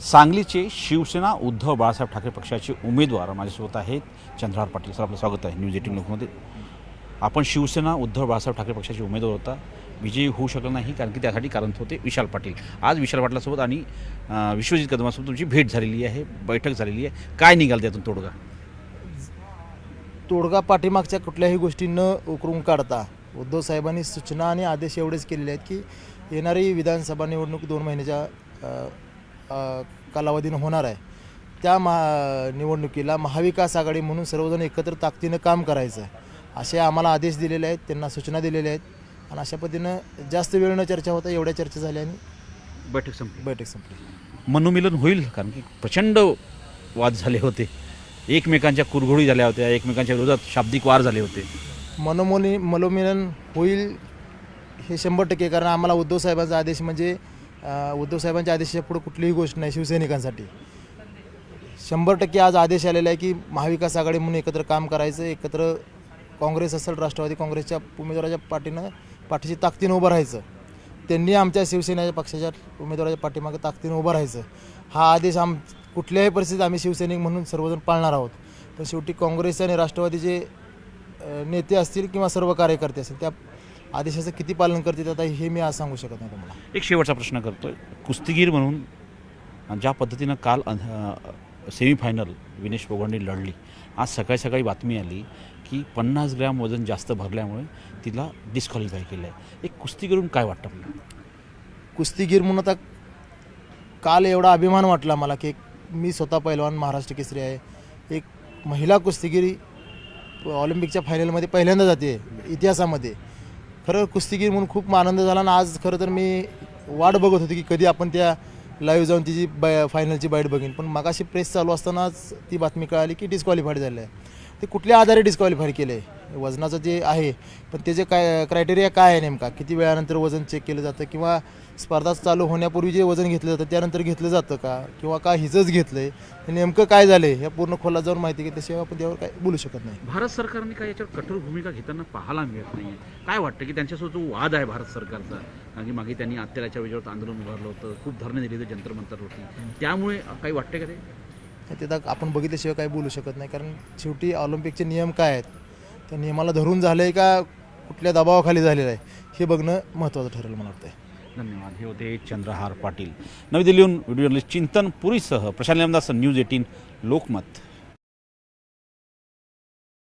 सांगलीचे शिवसेना उद्धव बाळासाहेब ठाकरे पक्षाचे उमेदवार माझ्यासोबत आहेत. चंद्रहार पाटील सर आपलं स्वागत आहे. न्यूज एटीन लोकमध्ये आपण शिवसेना उद्धव बाळासाहेब ठाकरे पक्षाचे उमेदवार होता. विजयी होऊ शकला नाही कारण की त्यासाठी कारण होते विशाल पाटील. आज विशाल पाटलासोबत आणि विश्वजित कदमासोबत तुमची भेट झालेली आहे बैठक झालेली आहे. काय निघाल त्यातून तोडगा? तोडगा पाठीमागच्या कुठल्याही गोष्टी न उकरून काढता उद्धव साहेबांनी सूचना आणि आदेश एवढेच केलेले आहेत की येणारी विधानसभा निवडणूक दोन महिन्याच्या कालावधीनं होणार आहे. त्या महा निवडणुकीला महाविकास आघाडी म्हणून सर्वजण एकत्र ताकदीनं काम करायचं आहे. असे आम्हाला आदेश दिलेले आहेत त्यांना सूचना दिलेल्या आहेत आणि अशा पद्धतीनं जास्त वेळ न चर्चा होता एवढ्या चर्चा झाल्या आणि बैठक संपली. बैठक संपली. मनोमिलन होईल कारण की प्रचंड वाद झाले होते. एकमेकांच्या कुरघोडी झाल्या होत्या एकमेकांच्या विरोधात शाब्दिक वार झाले होते. मनोमोनी मनोमिलन होईल हे शंभर टक्के कारण आम्हाला उद्धव साहेबांचा आदेश म्हणजे उद्धवसाहेबांच्या उद्धव साहेबांच्या आदेशाच्या पुढे कुठलीही गोष्ट नाही शिवसैनिकांसाठी. शंभर टक्के आज आदेश आलेला आहे की महाविकास आघाडी म्हणून एकत्र काम करायचं एकत्र काँग्रेस असेल राष्ट्रवादी काँग्रेसच्या उमेदवाराच्या पाठीनं पाठीशी ताकदीनं उभं राहायचं. त्यांनी आमच्या शिवसेनेच्या पक्षाच्या उमेदवाराच्या पाठीमागे ताकदीनं उभं राहायचं. हा आदेश आम कुठल्याही परिस्थितीत आम्ही शिवसैनिक म्हणून सर्वजण पाळणार आहोत. पण शेवटी काँग्रेस आणि राष्ट्रवादीचे नेते असतील किंवा सर्व कार्यकर्ते असतील त्या आदेशाचं किती पालन करतील आता हे मी आज सांगू शकत नाही तुम्हाला. एक शेवटचा प्रश्न करतोय. कुस्तीगीर म्हणून ज्या पद्धतीनं काल सेमीफायनल विनेश फोगंडी लढली आज सकाळी सकाळी बातमी आली की पन्नास ग्रॅम वजन जास्त भरल्यामुळे तिला डिस्क्वालिफाय केलं आहे एक कुस्तीगीरून काय वाटतं आपल्याला? कुस्तीगीर म्हणून आता काल एवढा अभिमान वाटला मला की मी स्वतः पैलवान महाराष्ट्र केसरी आहे. एक महिला कुस्तीगिरी ऑलिम्पिकच्या फायनलमध्ये पहिल्यांदा जाते इतिहासामध्ये. खरं कुस्तीगीर म्हणून खूप आनंद झाला आणि आज खरं तर मी वाट बघत होती की कधी आपण त्या लाईव्ह जाऊन तिची बाय फायनलची बाईट बघीन. पण मगाशी प्रेस चालू असतानाच ती बातमी कळाली की डिस्क्वालिफाईड झाली आहे. ते कुठल्या आधारे डिस्क्वालिफाय केलं? आहे वजनाचं जे आहे पण त्याचे काय क्रायटेरिया काय आहे नेमका? किती वेळानंतर वजन चेक केलं जातं? किंवा स्पर्धा चालू होण्यापूर्वी जे वजन घेतलं जातं त्यानंतर घेतलं जातं का? किंवा का हिचंच घेतलं आहे नेमकं काय झालं आहे या पूर्ण खोलात जाऊन माहिती घेतल्याशिवाय आपण त्यावर काय बोलू शकत नाही. भारत सरकारने काय याच्यावर कठोर भूमिका घेताना पाहायला मिळत नाही काय वाटतं की त्यांच्यासोबत जो वाद आहे भारत सरकारचा आणि मागे त्यांनी अत्याचाराच्या वेळेवर आंदोलन उभारलं होतं खूप धरणे दिली होती जंतर मंतर होती. त्यामुळे काही वाटतं का ते? तिथं आपण बघितल्याशिवाय काही बोलू शकत नाही. कारण शेवटी ऑलिम्पिकचे नियम काय आहेत? त्या नियमाला धरून झालं आहे का कुठल्या दबावाखाली झालेलं आहे? हे बघणं महत्त्वाचं ठरेल मला वाटतं धन्यवाद. हे होते चंद्रहार पाटील. नवी दिल्लीहून व्हिडिओ जर्नलिस्ट चिंतन पुरीसह प्रशांत लेमदास न्यूज एटीन लोकमत.